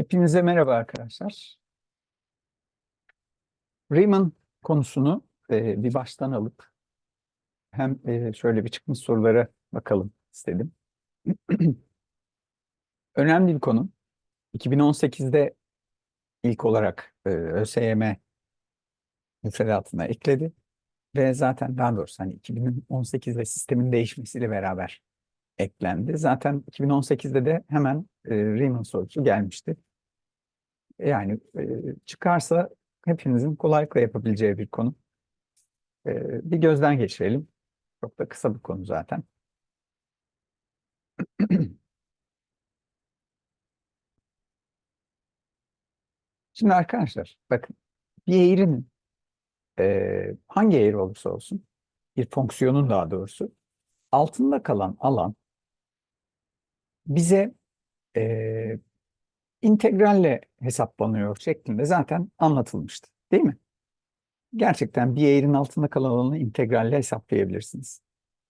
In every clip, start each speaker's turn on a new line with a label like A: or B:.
A: Hepinize merhaba arkadaşlar. Riemann konusunu e, bir baştan alıp hem e, şöyle bir çıkmış sorulara bakalım istedim. Önemli bir konu. 2018'de ilk olarak e, ÖSYM müfredatına ekledi ve zaten daha doğrusu hani 2018'de sistemin değişmesiyle beraber eklendi. Zaten 2018'de de hemen e, Riemann sorusu gelmişti. Yani çıkarsa hepinizin kolaylıkla yapabileceği bir konu. Bir gözden geçirelim. Çok da kısa bir konu zaten. Şimdi arkadaşlar bakın bir eğrinin e, hangi eğri olursa olsun bir fonksiyonun daha doğrusu altında kalan alan bize e, integralle hesaplanıyor şeklinde zaten anlatılmıştı. Değil mi? Gerçekten bir eğrinin altında kalan alanı integralle hesaplayabilirsiniz.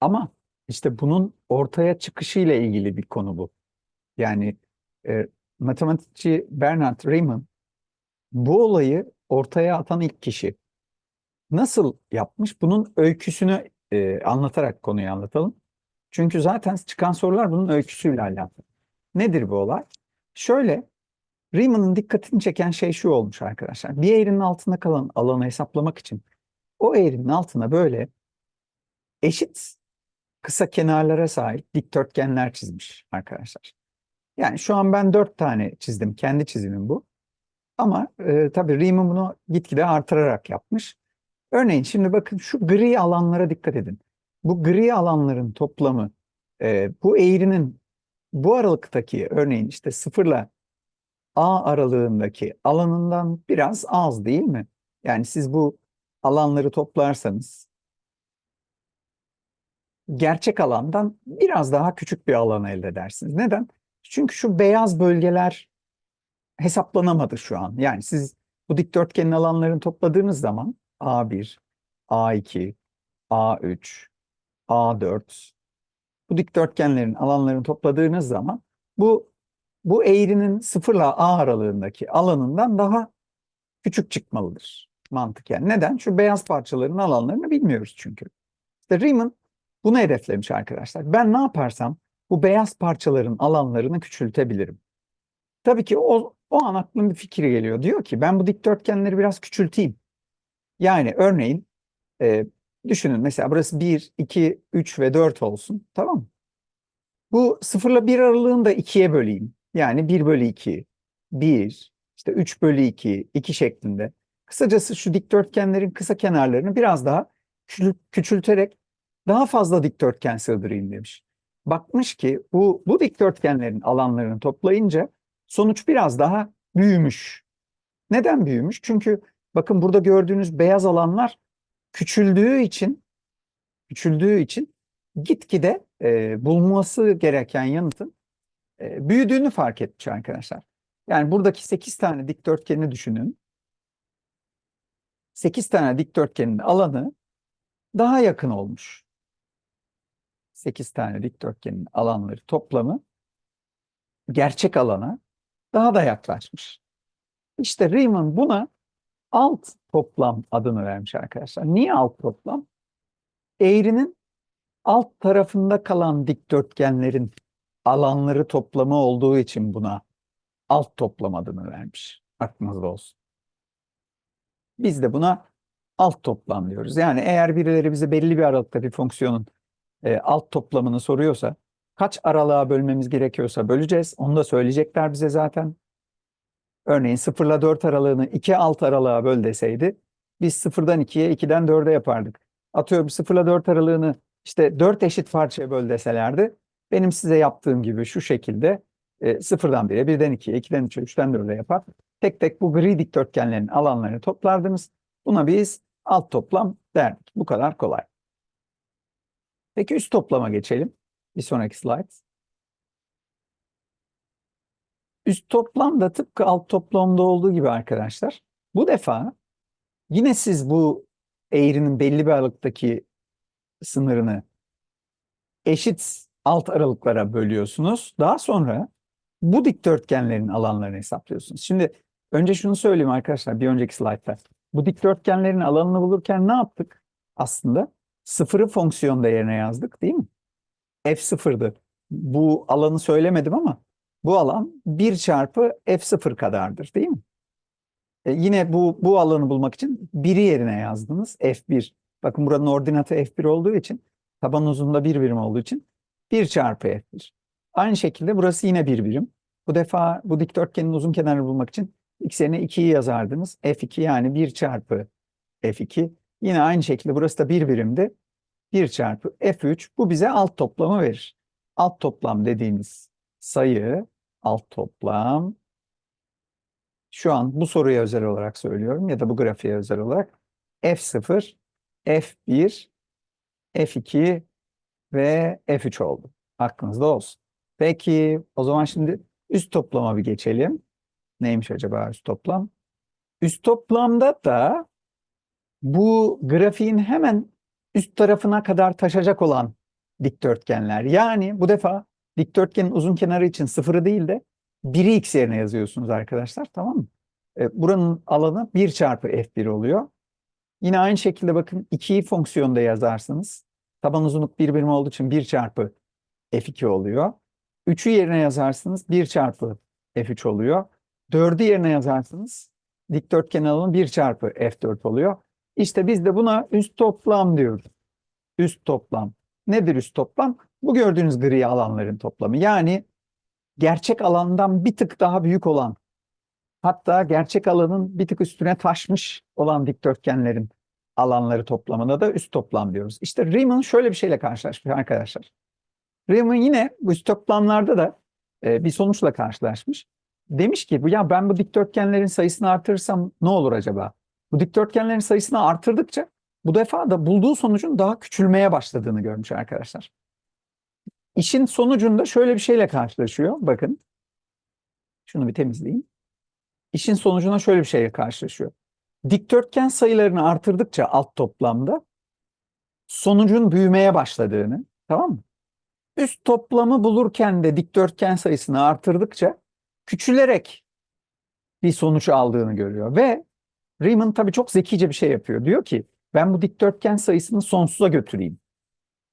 A: Ama işte bunun ortaya çıkışıyla ilgili bir konu bu. Yani e, matematikçi Bernard Riemann bu olayı ortaya atan ilk kişi. Nasıl yapmış? Bunun öyküsünü e, anlatarak konuyu anlatalım. Çünkü zaten çıkan sorular bunun öyküsüyle alakalı. Nedir bu olay? Şöyle, Riemann'ın dikkatini çeken şey şu olmuş arkadaşlar. Bir eğrinin altında kalan alanı hesaplamak için o eğrinin altına böyle eşit kısa kenarlara sahip dikdörtgenler çizmiş arkadaşlar. Yani şu an ben dört tane çizdim. Kendi çizimim bu. Ama e, tabii Riemann bunu gitgide artırarak yapmış. Örneğin şimdi bakın şu gri alanlara dikkat edin. Bu gri alanların toplamı e, bu eğrinin bu aralıktaki örneğin işte sıfırla A aralığındaki alanından biraz az değil mi? Yani siz bu alanları toplarsanız gerçek alandan biraz daha küçük bir alan elde edersiniz. Neden? Çünkü şu beyaz bölgeler hesaplanamadı şu an. Yani siz bu dikdörtgenin alanlarını topladığınız zaman A1, A2, A3, A4 bu dikdörtgenlerin alanlarını topladığınız zaman bu bu eğrinin sıfırla A aralığındaki alanından daha küçük çıkmalıdır mantıken. Neden? Şu beyaz parçaların alanlarını bilmiyoruz çünkü. İşte Riemann bunu hedeflemiş arkadaşlar. Ben ne yaparsam bu beyaz parçaların alanlarını küçültebilirim. Tabii ki o, o an aklıma bir fikir geliyor. Diyor ki ben bu dikdörtgenleri biraz küçülteyim. Yani örneğin e, düşünün mesela burası 1, 2, 3 ve 4 olsun. Tamam mı? Bu 0 ile 1 aralığını da 2'ye böleyim. Yani 1 bölü 2, 1, işte 3 bölü 2, 2 şeklinde. Kısacası şu dikdörtgenlerin kısa kenarlarını biraz daha küçülterek daha fazla dikdörtgen sığdırayım demiş. Bakmış ki bu, bu dikdörtgenlerin alanlarını toplayınca sonuç biraz daha büyümüş. Neden büyümüş? Çünkü bakın burada gördüğünüz beyaz alanlar küçüldüğü için küçüldüğü için gitgide e, bulması gereken yanıtın e, büyüdüğünü fark etmiş arkadaşlar. Yani buradaki 8 tane dikdörtgeni düşünün. 8 tane dikdörtgenin alanı daha yakın olmuş. 8 tane dikdörtgenin alanları toplamı gerçek alana daha da yaklaşmış. İşte Riemann buna alt toplam adını vermiş arkadaşlar. Niye alt toplam? Eğrinin alt tarafında kalan dikdörtgenlerin alanları toplamı olduğu için buna alt toplam adını vermiş. Aklınızda olsun. Biz de buna alt toplam diyoruz. Yani eğer birileri bize belli bir aralıkta bir fonksiyonun e, alt toplamını soruyorsa kaç aralığa bölmemiz gerekiyorsa böleceğiz. Onu da söyleyecekler bize zaten. Örneğin 0 ile 4 aralığını 2 alt aralığa böl deseydi biz 0'dan 2'ye 2'den 4'e yapardık. Atıyorum 0 ile 4 aralığını işte 4 eşit parçaya böl deselerdi benim size yaptığım gibi şu şekilde e, 0'dan 1'e, 1'den 2'ye, 2'den 3'e, 3'ten 4'e yapar. Tek tek bu gri dikdörtgenlerin alanlarını toplardınız. Buna biz alt toplam derdik. Bu kadar kolay. Peki üst toplama geçelim. Bir sonraki slide. Üst toplam da tıpkı alt toplamda olduğu gibi arkadaşlar. Bu defa yine siz bu eğrinin belli bir aralıktaki sınırını eşit alt aralıklara bölüyorsunuz. Daha sonra bu dikdörtgenlerin alanlarını hesaplıyorsunuz. Şimdi önce şunu söyleyeyim arkadaşlar bir önceki slaytta. Bu dikdörtgenlerin alanını bulurken ne yaptık? Aslında sıfırı fonksiyon değerine yazdık değil mi? F sıfırdı. Bu alanı söylemedim ama bu alan 1 çarpı F0 kadardır değil mi? E, yine bu, bu alanı bulmak için 1'i yerine yazdınız. F1. Bakın buranın ordinatı F1 olduğu için taban uzunluğunda 1 birim olduğu için 1 çarpı F1. Aynı şekilde burası yine 1 birim. Bu defa bu dikdörtgenin uzun kenarını bulmak için x yerine 2'yi yazardınız. F2 yani 1 çarpı F2. Yine aynı şekilde burası da 1 birimdi. 1 çarpı F3. Bu bize alt toplamı verir. Alt toplam dediğimiz sayı alt toplam şu an bu soruya özel olarak söylüyorum ya da bu grafiğe özel olarak F0, F1, F2 ve F3 oldu. Aklınızda olsun. Peki o zaman şimdi üst toplama bir geçelim. Neymiş acaba üst toplam? Üst toplamda da bu grafiğin hemen üst tarafına kadar taşacak olan dikdörtgenler. Yani bu defa dikdörtgenin uzun kenarı için sıfırı değil de 1'i x yerine yazıyorsunuz arkadaşlar tamam mı? E, buranın alanı 1 çarpı f1 oluyor. Yine aynı şekilde bakın 2'yi fonksiyonda yazarsınız. Taban uzunluk 1 birim olduğu için 1 çarpı f2 oluyor. 3'ü yerine yazarsınız 1 çarpı f3 oluyor. 4'ü yerine yazarsınız dikdörtgen alanı 1 çarpı f4 oluyor. İşte biz de buna üst toplam diyoruz. Üst toplam. Nedir üst toplam? Bu gördüğünüz gri alanların toplamı. Yani gerçek alandan bir tık daha büyük olan hatta gerçek alanın bir tık üstüne taşmış olan dikdörtgenlerin alanları toplamına da üst toplam diyoruz. İşte Riemann şöyle bir şeyle karşılaşmış arkadaşlar. Riemann yine bu üst toplamlarda da e, bir sonuçla karşılaşmış. Demiş ki ya ben bu dikdörtgenlerin sayısını artırırsam ne olur acaba? Bu dikdörtgenlerin sayısını artırdıkça bu defa da bulduğu sonucun daha küçülmeye başladığını görmüş arkadaşlar. İşin sonucunda şöyle bir şeyle karşılaşıyor. Bakın. Şunu bir temizleyeyim. İşin sonucuna şöyle bir şeyle karşılaşıyor. Dikdörtgen sayılarını artırdıkça alt toplamda sonucun büyümeye başladığını, tamam mı? Üst toplamı bulurken de dikdörtgen sayısını artırdıkça küçülerek bir sonuç aldığını görüyor ve Riemann tabii çok zekice bir şey yapıyor. Diyor ki ben bu dikdörtgen sayısını sonsuza götüreyim.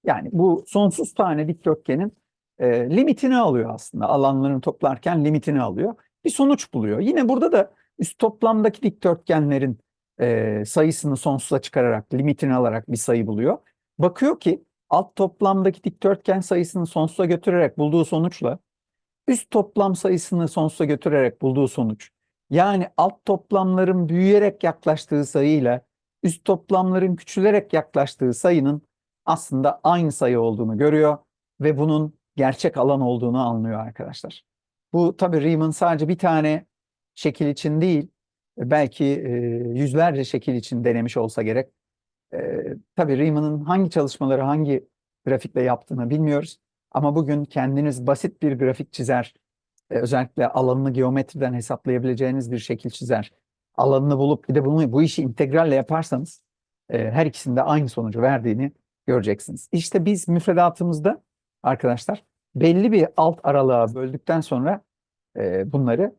A: Yani bu sonsuz tane dikdörtgenin e, limitini alıyor aslında. Alanlarını toplarken limitini alıyor. Bir sonuç buluyor. Yine burada da üst toplamdaki dikdörtgenlerin e, sayısını sonsuza çıkararak, limitini alarak bir sayı buluyor. Bakıyor ki alt toplamdaki dikdörtgen sayısını sonsuza götürerek bulduğu sonuçla üst toplam sayısını sonsuza götürerek bulduğu sonuç yani alt toplamların büyüyerek yaklaştığı sayıyla üst toplamların küçülerek yaklaştığı sayının aslında aynı sayı olduğunu görüyor ve bunun gerçek alan olduğunu anlıyor arkadaşlar. Bu tabii Riemann sadece bir tane şekil için değil, belki e, yüzlerce şekil için denemiş olsa gerek. E, tabii Riemann'ın hangi çalışmaları hangi grafikle yaptığını bilmiyoruz. Ama bugün kendiniz basit bir grafik çizer, e, özellikle alanını geometriden hesaplayabileceğiniz bir şekil çizer. Alanını bulup bir de bunu bu işi integralle yaparsanız e, her ikisinde aynı sonucu verdiğini göreceksiniz. İşte biz müfredatımızda arkadaşlar belli bir alt aralığa böldükten sonra e, bunları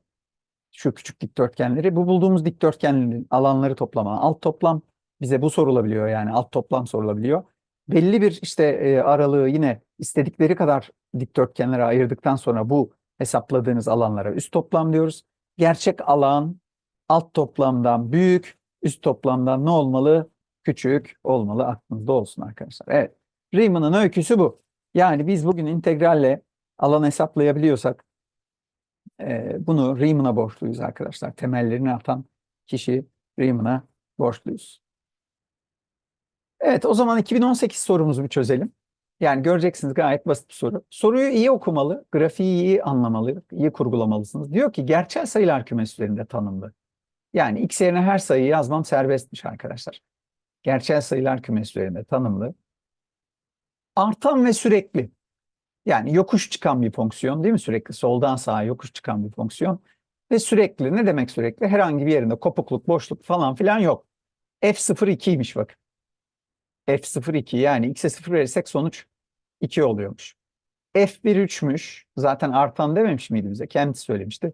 A: şu küçük dikdörtgenleri bu bulduğumuz dikdörtgenlerin alanları toplama alt toplam bize bu sorulabiliyor yani alt toplam sorulabiliyor. Belli bir işte e, aralığı yine istedikleri kadar dikdörtgenlere ayırdıktan sonra bu hesapladığınız alanlara üst toplam diyoruz. Gerçek alan alt toplamdan büyük, üst toplamdan ne olmalı? Küçük olmalı aklınızda olsun arkadaşlar. Evet. Riemann'ın öyküsü bu. Yani biz bugün integralle alan hesaplayabiliyorsak bunu Riemann'a borçluyuz arkadaşlar. Temellerini atan kişi Riemann'a borçluyuz. Evet o zaman 2018 sorumuzu bir çözelim. Yani göreceksiniz gayet basit bir soru. Soruyu iyi okumalı, grafiği iyi anlamalı, iyi kurgulamalısınız. Diyor ki gerçel sayılar kümesi üzerinde tanımlı. Yani x yerine her sayıyı yazmam serbestmiş arkadaşlar. Gerçel sayılar kümesi üzerinde tanımlı. Artan ve sürekli. Yani yokuş çıkan bir fonksiyon değil mi sürekli? Soldan sağa yokuş çıkan bir fonksiyon. Ve sürekli ne demek sürekli? Herhangi bir yerinde kopukluk, boşluk falan filan yok. F02'ymiş bakın. F02 yani x'e 0 verirsek sonuç 2 oluyormuş. F1 3'müş. Zaten artan dememiş miydi bize? Kendisi söylemişti.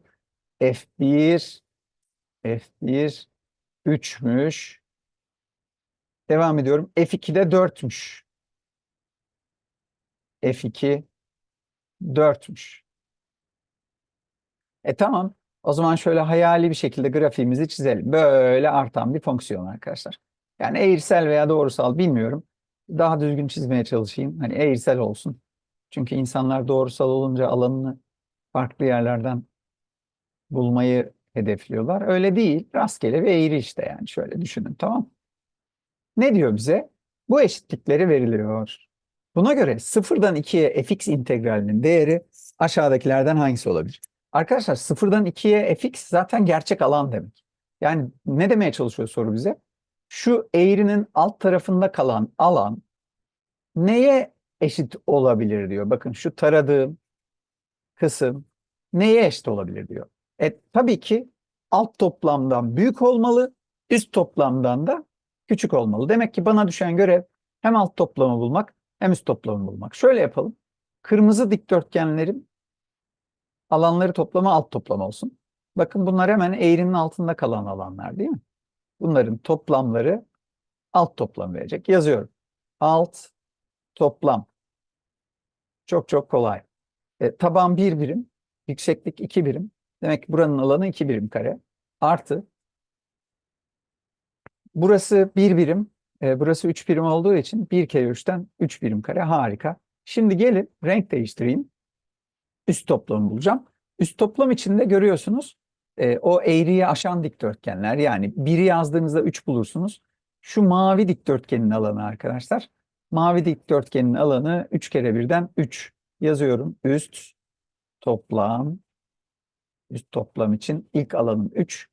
A: F1 F1 3'müş. Devam ediyorum. F2 de 4'müş. F2 4'müş. E tamam. O zaman şöyle hayali bir şekilde grafiğimizi çizelim. Böyle artan bir fonksiyon arkadaşlar. Yani eğrisel veya doğrusal bilmiyorum. Daha düzgün çizmeye çalışayım. Hani eğrisel olsun. Çünkü insanlar doğrusal olunca alanını farklı yerlerden bulmayı hedefliyorlar. Öyle değil. Rastgele bir eğri işte yani. Şöyle düşünün tamam Ne diyor bize? Bu eşitlikleri veriliyor. Buna göre sıfırdan 2'ye fx integralinin değeri aşağıdakilerden hangisi olabilir? Arkadaşlar sıfırdan 2'ye fx zaten gerçek alan demek. Yani ne demeye çalışıyor soru bize? Şu eğrinin alt tarafında kalan alan neye eşit olabilir diyor. Bakın şu taradığım kısım neye eşit olabilir diyor. E, tabii ki alt toplamdan büyük olmalı, üst toplamdan da küçük olmalı. Demek ki bana düşen görev hem alt toplamı bulmak hem üst toplamı bulmak. Şöyle yapalım. Kırmızı dikdörtgenlerin alanları toplamı alt toplam olsun. Bakın bunlar hemen eğrinin altında kalan alanlar değil mi? Bunların toplamları alt toplam verecek. Yazıyorum. Alt toplam. Çok çok kolay. E, taban 1 birim, yükseklik 2 birim. Demek ki buranın alanı 2 birim kare. Artı burası 1 birim, e, burası 3 birim olduğu için 1 kere 3'ten 3 birim kare. Harika. Şimdi gelin renk değiştireyim. Üst toplamı bulacağım. Üst toplam içinde görüyorsunuz e, o eğriyi aşan dikdörtgenler yani biri yazdığınızda 3 bulursunuz. Şu mavi dikdörtgenin alanı arkadaşlar. Mavi dikdörtgenin alanı 3 kere birden 3 yazıyorum. Üst toplam üst toplam için ilk alanım 3.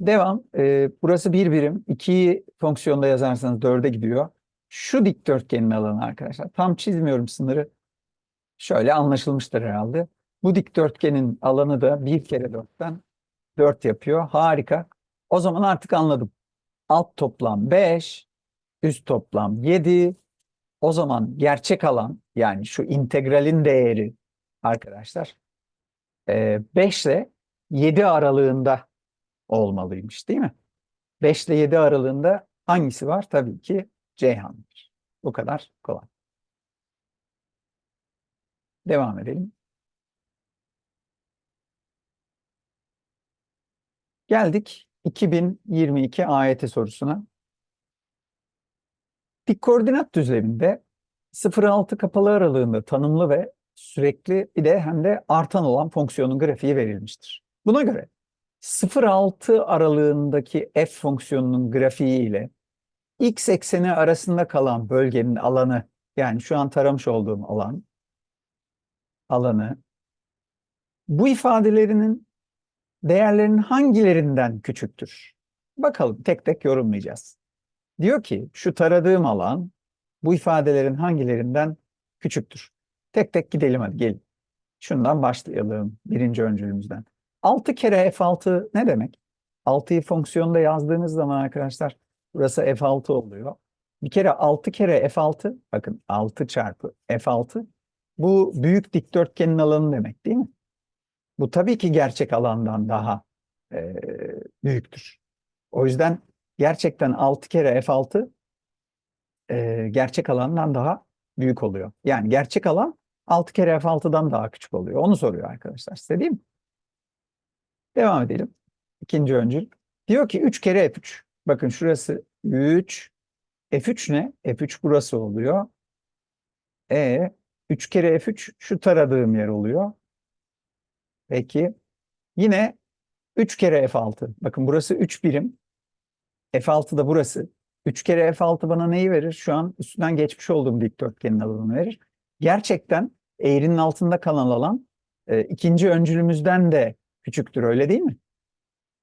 A: Devam. E, burası bir birim. 2'yi fonksiyonda yazarsanız 4'e gidiyor. Şu dikdörtgenin alanı arkadaşlar. Tam çizmiyorum sınırı. Şöyle anlaşılmıştır herhalde. Bu dikdörtgenin alanı da 1 kere 4'ten 4 yapıyor. Harika. O zaman artık anladım. Alt toplam 5, üst toplam 7. O zaman gerçek alan yani şu integralin değeri arkadaşlar 5 ile 7 aralığında olmalıymış değil mi? 5 ile 7 aralığında hangisi var? Tabii ki Ceyhan'dır. Bu kadar kolay. Devam edelim. Geldik 2022 AYT sorusuna. Dik koordinat düzleminde 0-6 kapalı aralığında tanımlı ve sürekli bir de hem de artan olan fonksiyonun grafiği verilmiştir. Buna göre 0-6 aralığındaki f fonksiyonunun grafiği ile x ekseni arasında kalan bölgenin alanı yani şu an taramış olduğum alan alanı bu ifadelerinin değerlerinin hangilerinden küçüktür? Bakalım tek tek yorumlayacağız. Diyor ki şu taradığım alan bu ifadelerin hangilerinden küçüktür? Tek tek gidelim hadi gelin. Şundan başlayalım birinci öncülümüzden. 6 kere F6 ne demek? 6'yı fonksiyonda yazdığınız zaman arkadaşlar burası F6 oluyor. Bir kere 6 kere F6 bakın 6 çarpı F6 bu büyük dikdörtgenin alanı demek değil mi? Bu tabii ki gerçek alandan daha e, büyüktür. O yüzden gerçekten 6 kere F6 e, gerçek alandan daha büyük oluyor. Yani gerçek alan 6 kere F6'dan daha küçük oluyor. Onu soruyor arkadaşlar size değil mi? Devam edelim. İkinci öncül. Diyor ki 3 kere F3. Bakın şurası 3. F3 ne? F3 burası oluyor. E 3 kere F3 şu taradığım yer oluyor. Peki. Yine 3 kere F6. Bakın burası 3 birim. F6 da burası. 3 kere F6 bana neyi verir? Şu an üstünden geçmiş olduğum dikdörtgenin alanını verir. Gerçekten eğrinin altında kalan alan e, ikinci öncülümüzden de küçüktür öyle değil mi?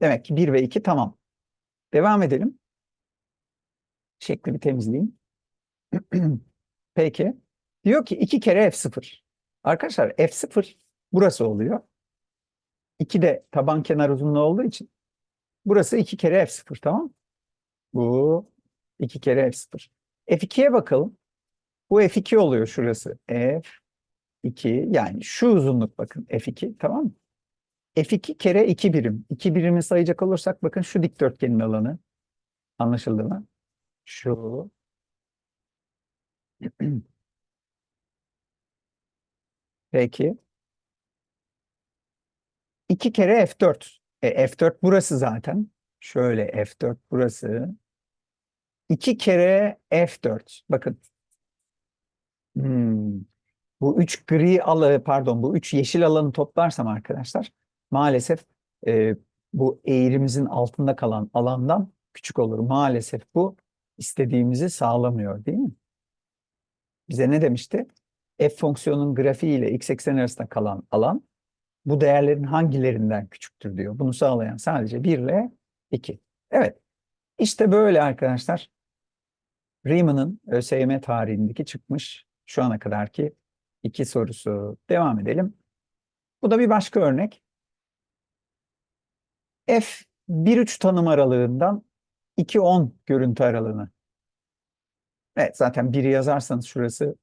A: Demek ki 1 ve 2 tamam. Devam edelim. Şekli bir temizleyeyim. Peki. Diyor ki 2 kere F0. Arkadaşlar F0 burası oluyor. 2 de taban kenar uzunluğu olduğu için burası 2 kere F0 tamam Bu 2 kere F0. F2'ye bakalım. Bu F2 oluyor şurası. F 2 yani şu uzunluk bakın F2 tamam mı? F2 kere 2 birim. 2 birimi sayacak olursak bakın şu dikdörtgenin alanı. Anlaşıldı mı? Şu. Peki. 2 kere F4. E, F4 burası zaten. Şöyle F4 burası. 2 kere F4. Bakın. Hmm. Bu üç gri alanı pardon bu üç yeşil alanı toplarsam arkadaşlar maalesef e, bu eğrimizin altında kalan alandan küçük olur. Maalesef bu istediğimizi sağlamıyor değil mi? Bize ne demişti? F fonksiyonunun grafiği ile x eksen arasında kalan alan bu değerlerin hangilerinden küçüktür diyor. Bunu sağlayan sadece 1 ile 2. Evet. İşte böyle arkadaşlar. Riemann'ın ÖSYM tarihindeki çıkmış şu ana kadarki iki sorusu. Devam edelim. Bu da bir başka örnek. F 1-3 tanım aralığından 2-10 görüntü aralığını. Evet zaten 1'i yazarsanız şurası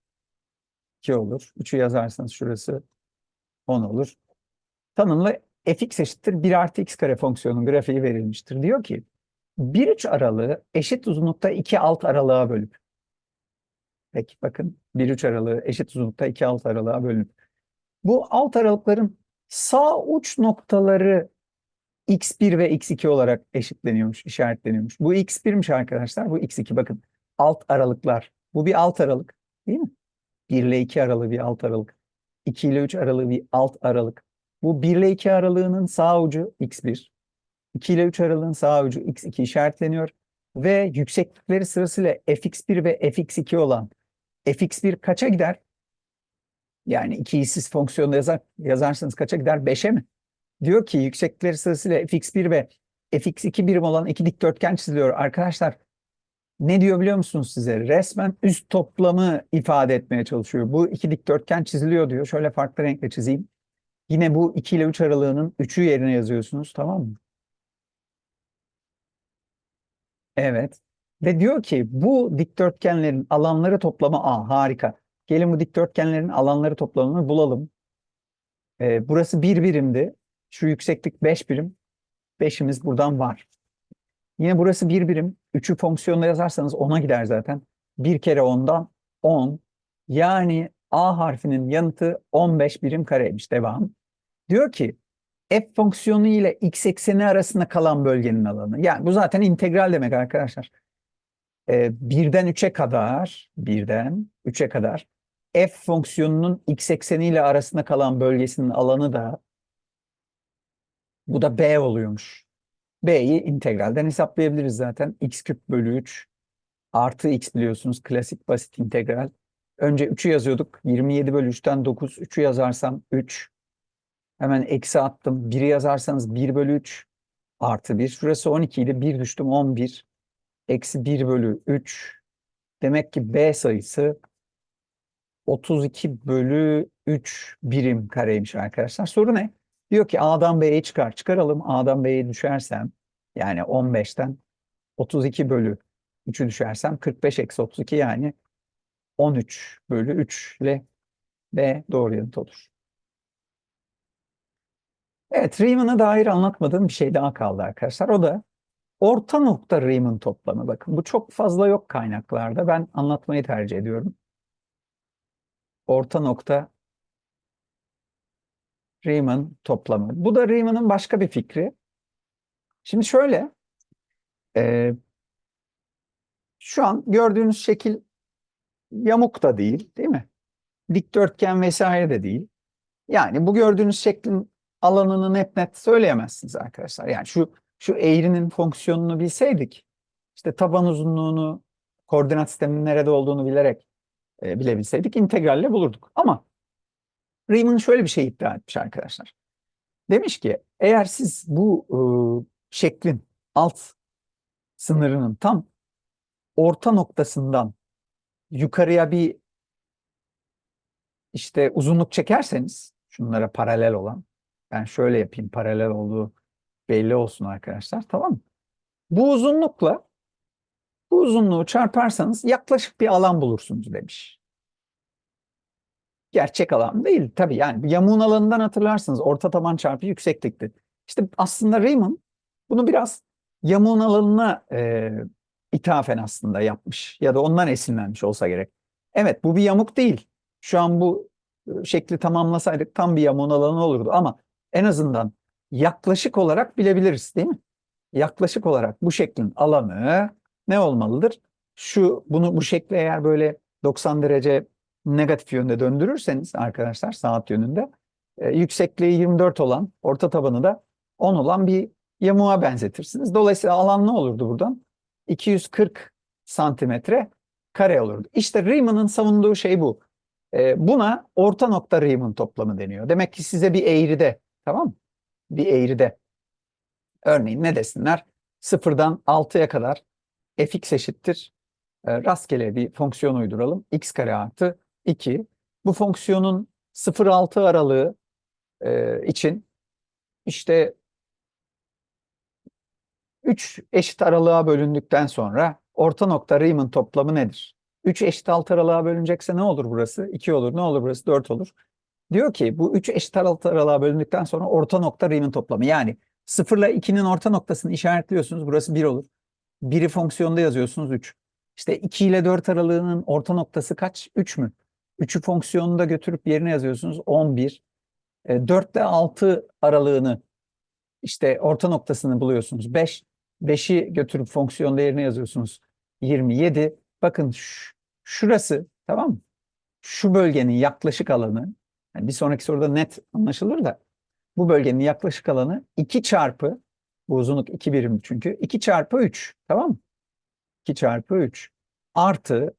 A: 2 olur. 3'ü yazarsanız şurası 10 olur. Tanımlı fx eşittir 1 artı x kare fonksiyonun grafiği verilmiştir. Diyor ki 1-3 aralığı eşit uzunlukta 2 alt aralığa bölüp Peki bakın 1-3 aralığı eşit uzunlukta 2 alt aralığa bölünüp. Bu alt aralıkların sağ uç noktaları x1 ve x2 olarak eşitleniyormuş, işaretleniyormuş. Bu x1'miş arkadaşlar, bu x2 bakın. Alt aralıklar. Bu bir alt aralık değil mi? 1 ile 2 aralığı bir alt aralık. 2 ile 3 aralığı bir alt aralık. Bu 1 ile 2 aralığının sağ ucu x1. 2 ile 3 aralığın sağ ucu x2 işaretleniyor. Ve yükseklikleri sırasıyla fx1 ve fx2 olan fx1 kaça gider? Yani iki işsiz fonksiyonda yazar, yazarsanız kaça gider? 5'e mi? Diyor ki yükseklikleri sırasıyla fx1 ve fx2 birim olan iki dikdörtgen çiziliyor. Arkadaşlar ne diyor biliyor musunuz size? Resmen üst toplamı ifade etmeye çalışıyor. Bu iki dikdörtgen çiziliyor diyor. Şöyle farklı renkle çizeyim. Yine bu 2 ile 3 aralığının 3'ü yerine yazıyorsunuz tamam mı? Evet. Ve diyor ki bu dikdörtgenlerin alanları toplamı A. Harika. Gelin bu dikdörtgenlerin alanları toplamını bulalım. Ee, burası bir birimdi. Şu yükseklik 5 birim. 5'imiz buradan var. Yine burası bir birim. 3'ü fonksiyonda yazarsanız 10'a gider zaten. 1 kere 10'dan 10. Yani A harfinin yanıtı 15 birim kareymiş. Devam. Diyor ki f fonksiyonu ile x ekseni arasında kalan bölgenin alanı. Yani bu zaten integral demek arkadaşlar. Ee, birden 3'e kadar, birden 3'e kadar f fonksiyonunun x ekseniyle arasında kalan bölgesinin alanı da bu da b oluyormuş. b'yi integralden hesaplayabiliriz zaten. x küp bölü 3 artı x biliyorsunuz klasik basit integral. Önce 3'ü yazıyorduk. 27 bölü 3'ten 9. 3'ü yazarsam 3. Hemen eksi attım. 1'i yazarsanız 1 bölü 3 artı 1. Şurası 12 idi. 1 düştüm 11. Eksi 1 bölü 3. Demek ki B sayısı 32 bölü 3 birim kareymiş arkadaşlar. Soru ne? Diyor ki A'dan B'ye çıkar. Çıkaralım. A'dan B'ye düşersem yani 15'ten 32 bölü 3'ü düşersem 45 eksi 32 yani 13 bölü 3 ile B doğru yanıt olur. Evet, Riemann'a dair anlatmadığım bir şey daha kaldı arkadaşlar. O da orta nokta Riemann toplamı. Bakın bu çok fazla yok kaynaklarda. Ben anlatmayı tercih ediyorum. Orta nokta Riemann toplamı. Bu da Riemann'ın başka bir fikri. Şimdi şöyle, e, şu an gördüğünüz şekil yamuk da değil, değil mi? Dikdörtgen vesaire de değil. Yani bu gördüğünüz şeklin alanını net net söyleyemezsiniz arkadaşlar. Yani şu şu eğrinin fonksiyonunu bilseydik, işte taban uzunluğunu, koordinat sisteminin nerede olduğunu bilerek e, bilebilseydik integralle bulurduk. Ama Riemann şöyle bir şey iddia etmiş arkadaşlar. Demiş ki eğer siz bu e, şeklin alt sınırının tam orta noktasından yukarıya bir işte uzunluk çekerseniz şunlara paralel olan ben şöyle yapayım paralel olduğu belli olsun arkadaşlar tamam mı? Bu uzunlukla bu uzunluğu çarparsanız yaklaşık bir alan bulursunuz demiş. Gerçek alan değil. Tabii yani yamuğun alanından hatırlarsınız. Orta taban çarpı yükseklikti. İşte aslında Riemann bunu biraz yamuğun alanına e, ithafen aslında yapmış. Ya da ondan esinlenmiş olsa gerek. Evet bu bir yamuk değil. Şu an bu e, şekli tamamlasaydık tam bir yamuğun alanı olurdu ama en azından yaklaşık olarak bilebiliriz değil mi? Yaklaşık olarak bu şeklin alanı ne olmalıdır? Şu bunu bu şekli eğer böyle 90 derece negatif yönde döndürürseniz arkadaşlar saat yönünde e, yüksekliği 24 olan orta tabanı da 10 olan bir yamuğa benzetirsiniz. Dolayısıyla alan ne olurdu buradan? 240 santimetre kare olurdu. İşte Riemann'ın savunduğu şey bu. E, buna orta nokta Riemann toplamı deniyor. Demek ki size bir eğride tamam mı? Bir eğride örneğin ne desinler? Sıfırdan 6'ya kadar fx eşittir. E, rastgele bir fonksiyon uyduralım. x kare artı 2. Bu fonksiyonun 0-6 aralığı e, için işte 3 eşit aralığa bölündükten sonra orta nokta Riemann toplamı nedir? 3 eşit alt aralığa bölünecekse ne olur burası? 2 olur. Ne olur burası? 4 olur. Diyor ki bu 3 eşit alt aralığa bölündükten sonra orta nokta Riemann toplamı. Yani 0 ile 2'nin orta noktasını işaretliyorsunuz. Burası 1 olur. 1'i fonksiyonda yazıyorsunuz 3. İşte 2 ile 4 aralığının orta noktası kaç? 3 mü? 3'ü fonksiyonunda götürüp yerine yazıyorsunuz 11. E, 4 ile 6 aralığını işte orta noktasını buluyorsunuz 5. 5'i götürüp fonksiyonda yerine yazıyorsunuz 27. Bakın şurası tamam mı? Şu bölgenin yaklaşık alanı yani bir sonraki soruda net anlaşılır da bu bölgenin yaklaşık alanı 2 çarpı bu uzunluk 2 birim çünkü 2 çarpı 3 tamam mı? 2 çarpı 3 artı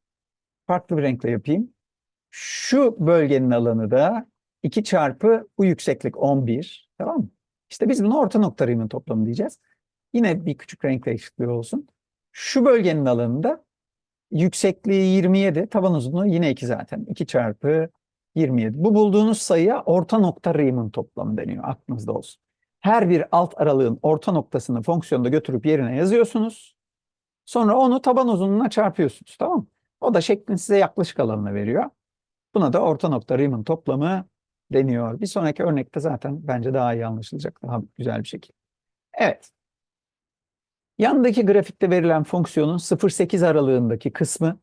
A: farklı bir renkle yapayım. Şu bölgenin alanı da 2 çarpı bu yükseklik 11 tamam mı? İşte biz buna orta nokta Riemann toplamı diyeceğiz. Yine bir küçük renkle eşitliği olsun. Şu bölgenin alanında yüksekliği 27, taban uzunluğu yine 2 zaten. 2 çarpı 27. Bu bulduğunuz sayıya orta nokta Riemann toplamı deniyor. Aklınızda olsun. Her bir alt aralığın orta noktasını fonksiyonda götürüp yerine yazıyorsunuz. Sonra onu taban uzunluğuna çarpıyorsunuz. Tamam mı? O da şeklin size yaklaşık alanını veriyor. Buna da orta nokta Riemann toplamı deniyor. Bir sonraki örnekte zaten bence daha iyi anlaşılacak. Daha güzel bir şekilde. Evet. Yandaki grafikte verilen fonksiyonun 0-8 aralığındaki kısmı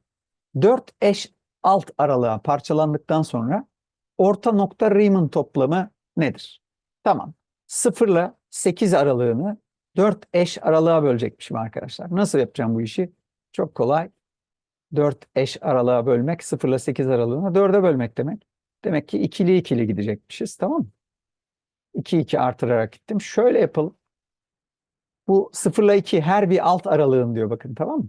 A: 4 eş alt aralığa parçalandıktan sonra orta nokta Riemann toplamı nedir? Tamam. 0 ile 8 aralığını 4 eş aralığa bölecekmişim arkadaşlar. Nasıl yapacağım bu işi? Çok kolay. 4 eş aralığa bölmek 0 ile 8 aralığına 4'e bölmek demek. Demek ki ikili ikili gidecekmişiz tamam mı? 2 2 artırarak gittim. Şöyle yapalım. Bu 0 ile 2 her bir alt aralığın diyor bakın tamam mı?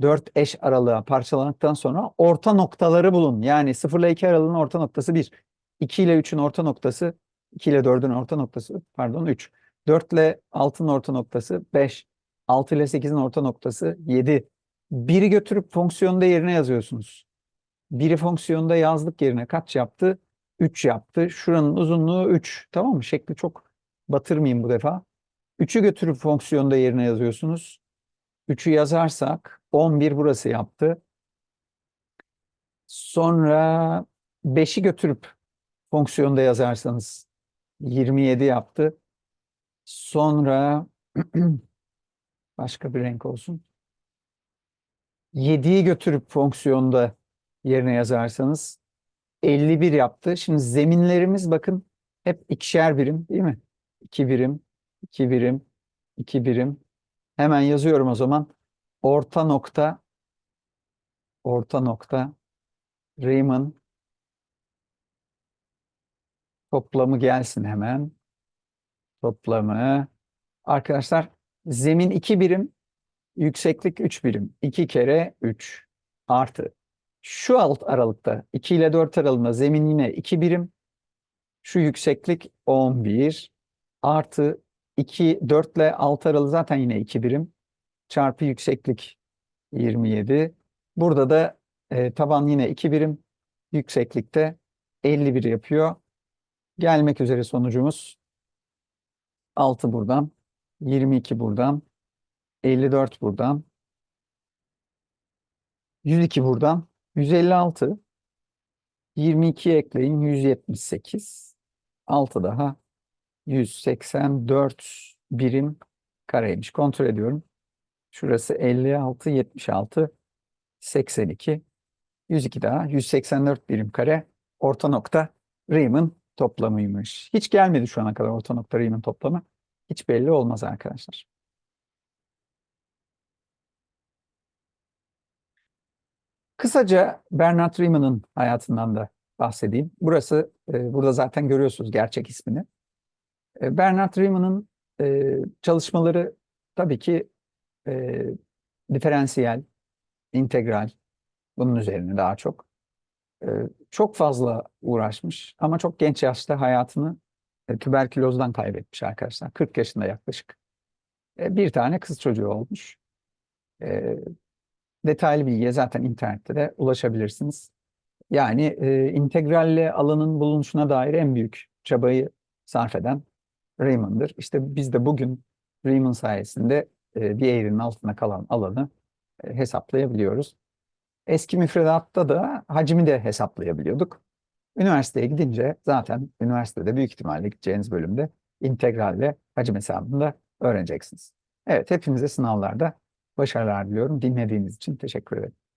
A: 4 eş aralığa parçalandıktan sonra orta noktaları bulun. Yani 0 ile 2 aralığının orta noktası 1. 2 ile 3'ün orta noktası 2 ile 4'ün orta noktası pardon 3. 4 ile 6'nın orta noktası 5. 6 ile 8'in orta noktası 7. Biri götürüp fonksiyonda yerine yazıyorsunuz. Biri fonksiyonda yazdık yerine kaç yaptı? 3 yaptı. Şuranın uzunluğu 3. Tamam mı? Şekli çok batırmayayım bu defa. 3'ü götürüp fonksiyonda yerine yazıyorsunuz. 3'ü yazarsak 11 burası yaptı. Sonra 5'i götürüp fonksiyonda yazarsanız 27 yaptı. Sonra başka bir renk olsun. 7'yi götürüp fonksiyonda yerine yazarsanız 51 yaptı. Şimdi zeminlerimiz bakın hep ikişer birim değil mi? 2 birim, 2 birim, 2 birim. Hemen yazıyorum o zaman. Orta nokta orta nokta Riemann toplamı gelsin hemen. Toplamı. Arkadaşlar zemin 2 birim, yükseklik 3 birim. 2 kere 3 artı. Şu alt aralıkta 2 ile 4 aralığında zemin yine 2 birim. Şu yükseklik 11 artı 2, 4 ile 6 aralığı zaten yine 2 birim. Çarpı yükseklik 27. Burada da e, taban yine 2 birim. Yükseklikte 51 yapıyor. Gelmek üzere sonucumuz 6 buradan, 22 buradan, 54 buradan, 102 buradan, 156, 22 ekleyin 178. 6 daha 184 birim kareymiş. Kontrol ediyorum. Şurası 56, 76, 82. 102 daha 184 birim kare. Orta nokta Riemann toplamıymış. Hiç gelmedi şu ana kadar orta nokta Riemann toplamı. Hiç belli olmaz arkadaşlar. Kısaca Bernard Riemann'ın hayatından da bahsedeyim. Burası, e, burada zaten görüyorsunuz gerçek ismini. E, Bernard Riemann'ın e, çalışmaları tabii ki e, diferansiyel, integral, bunun üzerine daha çok. E, çok fazla uğraşmış ama çok genç yaşta hayatını e, tüberkülozdan kaybetmiş arkadaşlar. 40 yaşında yaklaşık. E, bir tane kız çocuğu olmuş. E, detaylı bilgiye zaten internette de ulaşabilirsiniz. Yani e, integralle alanın bulunuşuna dair en büyük çabayı sarf eden Riemann'dır. İşte biz de bugün Riemann sayesinde e, bir eğrinin altında kalan alanı e, hesaplayabiliyoruz. Eski müfredatta da hacmi de hesaplayabiliyorduk. Üniversiteye gidince zaten üniversitede büyük ihtimalle gideceğiniz bölümde integralle hacim hesabını da öğreneceksiniz. Evet, hepinize sınavlarda başarılar diliyorum. Dinlediğiniz için teşekkür ederim.